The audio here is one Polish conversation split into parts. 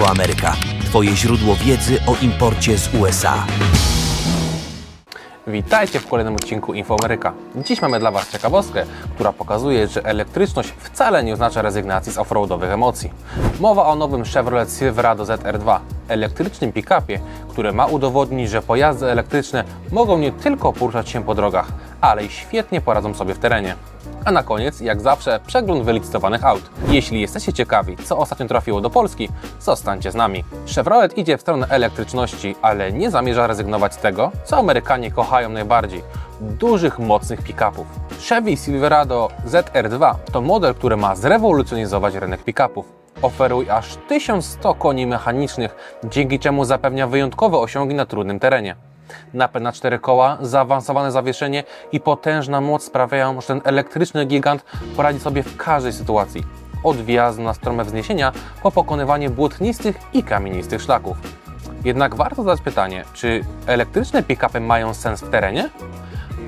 Infoameryka. Twoje źródło wiedzy o imporcie z USA. Witajcie w kolejnym odcinku Infoameryka. Dziś mamy dla Was ciekawostkę, która pokazuje, że elektryczność wcale nie oznacza rezygnacji z offroadowych emocji. Mowa o nowym Chevrolet Silverado ZR2, elektrycznym pick-upie, który ma udowodnić, że pojazdy elektryczne mogą nie tylko poruszać się po drogach, ale i świetnie poradzą sobie w terenie. A na koniec, jak zawsze, przegląd wylicytowanych aut. Jeśli jesteście ciekawi, co ostatnio trafiło do Polski, zostańcie z nami. Chevrolet idzie w stronę elektryczności, ale nie zamierza rezygnować z tego, co Amerykanie kochają najbardziej dużych, mocnych pick-upów. Chevy Silverado ZR2 to model, który ma zrewolucjonizować rynek pick-upów. Oferuje aż 1100 koni mechanicznych, dzięki czemu zapewnia wyjątkowe osiągi na trudnym terenie. Napęd na cztery koła, zaawansowane zawieszenie i potężna moc sprawiają, że ten elektryczny gigant poradzi sobie w każdej sytuacji. Od wjazdu na strome wzniesienia po pokonywanie błotnistych i kamienistych szlaków. Jednak warto zadać pytanie, czy elektryczne pick-upy mają sens w terenie?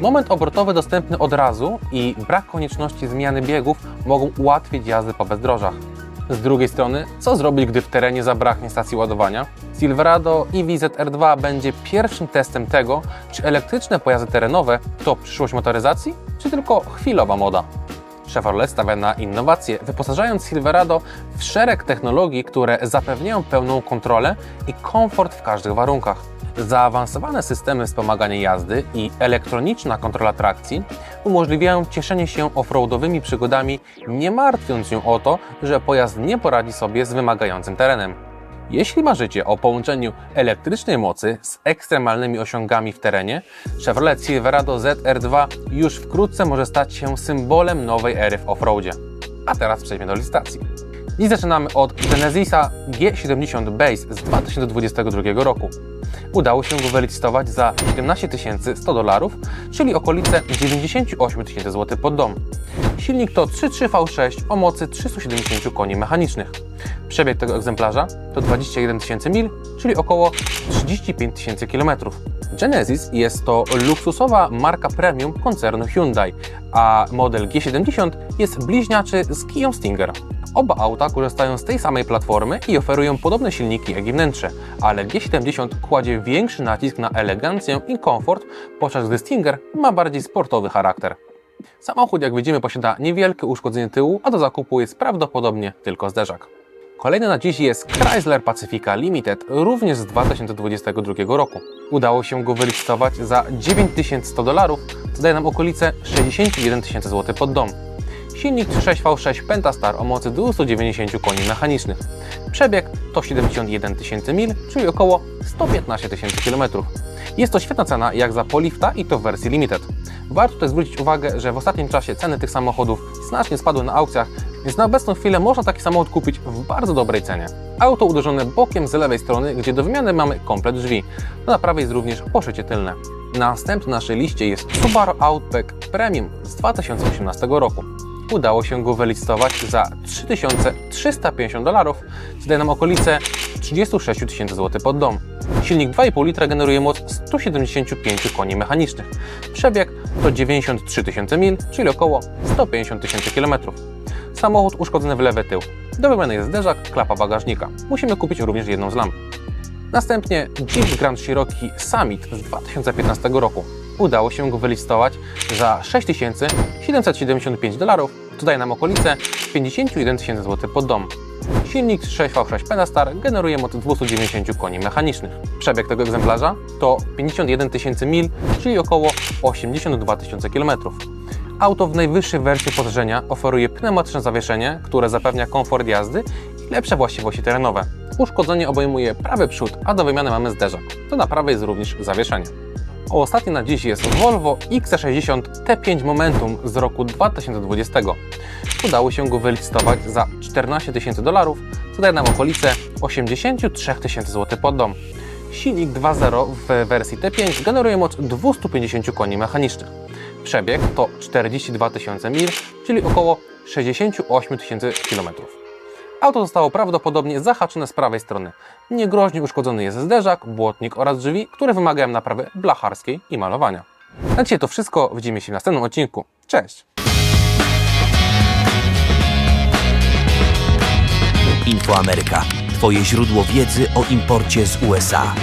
Moment obrotowy dostępny od razu i brak konieczności zmiany biegów mogą ułatwić jazdy po bezdrożach. Z drugiej strony, co zrobić, gdy w terenie zabraknie stacji ładowania? Silverado EV ZR2 będzie pierwszym testem tego, czy elektryczne pojazdy terenowe to przyszłość motoryzacji, czy tylko chwilowa moda. Chevrolet stawia na innowacje, wyposażając Silverado w szereg technologii, które zapewniają pełną kontrolę i komfort w każdych warunkach. Zaawansowane systemy wspomagania jazdy i elektroniczna kontrola trakcji umożliwiają cieszenie się offroadowymi przygodami, nie martwiąc się o to, że pojazd nie poradzi sobie z wymagającym terenem. Jeśli marzycie o połączeniu elektrycznej mocy z ekstremalnymi osiągami w terenie, Chevrolet Silverado ZR2 już wkrótce może stać się symbolem nowej ery w offroadzie. A teraz przejdźmy do licytacji. Dziś zaczynamy od Genesisa G70 Base z 2022 roku. Udało się go wylicytować za 17 100 dolarów, czyli okolice 98 tysięcy zł pod dom. Silnik to 3.3 V6 o mocy 370 koni mechanicznych. Przebieg tego egzemplarza to 21 tysięcy mil, czyli około 35 tysięcy kilometrów. Genesis jest to luksusowa marka premium koncernu Hyundai, a model G70 jest bliźniaczy z Kia Stinger. Oba auta korzystają z tej samej platformy i oferują podobne silniki jak i wnętrze, ale G70 kładzie większy nacisk na elegancję i komfort, podczas gdy Stinger ma bardziej sportowy charakter. Samochód, jak widzimy, posiada niewielkie uszkodzenie tyłu, a do zakupu jest prawdopodobnie tylko zderzak. Kolejny na dziś jest Chrysler Pacifica Limited, również z 2022 roku. Udało się go wylicytować za 9100 dolarów, co daje nam okolice 61 tysięcy zł pod dom. Silnik 3.6 V6 Pentastar o mocy 290 koni mechanicznych. Przebieg to 71 tysięcy mil, czyli około 115 tysięcy kilometrów. Jest to świetna cena jak za Polifta i to w wersji Limited. Warto tutaj zwrócić uwagę, że w ostatnim czasie ceny tych samochodów znacznie spadły na aukcjach, więc na obecną chwilę można taki samochód kupić w bardzo dobrej cenie. Auto uderzone bokiem z lewej strony, gdzie do wymiany mamy komplet drzwi. No na prawej jest również poszycie tylne. Na naszej liście jest Subaru Outback Premium z 2018 roku. Udało się go wylicytować za 3350 dolarów, co daje nam okolice 36 tysięcy złotych pod dom. Silnik 2,5 litra generuje moc 175 koni mechanicznych. Przebieg to 93 tysiące mil, czyli około 150 tysięcy kilometrów. Samochód uszkodzony w lewy tył. Do wymiany jest zderzak, klapa bagażnika. Musimy kupić również jedną z lamp. Następnie Jeep Grand Cherokee Summit z 2015 roku. Udało się go wylistować za 6775 dolarów, daje nam okolice 51 tysięcy zł pod dom. Silnik 6V6 Pentastar generuje moc 290 koni mechanicznych. Przebieg tego egzemplarza to 51 tysięcy mil, czyli około 82 tysiące kilometrów. Auto w najwyższej wersji wyposażenia oferuje pneumatyczne zawieszenie, które zapewnia komfort jazdy i lepsze właściwości terenowe. Uszkodzenie obejmuje prawy przód, a do wymiany mamy zderzak. Na prawej jest również zawieszenie. O ostatni na dziś jest Volvo XC60 T5 Momentum z roku 2020. Udało się go wylicytować za 14 tysięcy dolarów, co daje nam okolice 83 tysięcy zł pod dom. Silnik 2.0 w wersji T5 generuje moc 250 koni mechanicznych. Przebieg to 42 tysiące mil, czyli około 68 tysięcy kilometrów. Auto zostało prawdopodobnie zahaczone z prawej strony. Niegroźnie uszkodzony jest zderzak, błotnik oraz drzwi, które wymagają naprawy blacharskiej i malowania. Na dzisiaj to wszystko. Widzimy się w następnym odcinku. Cześć! Infoameryka. Twoje źródło wiedzy o imporcie z USA.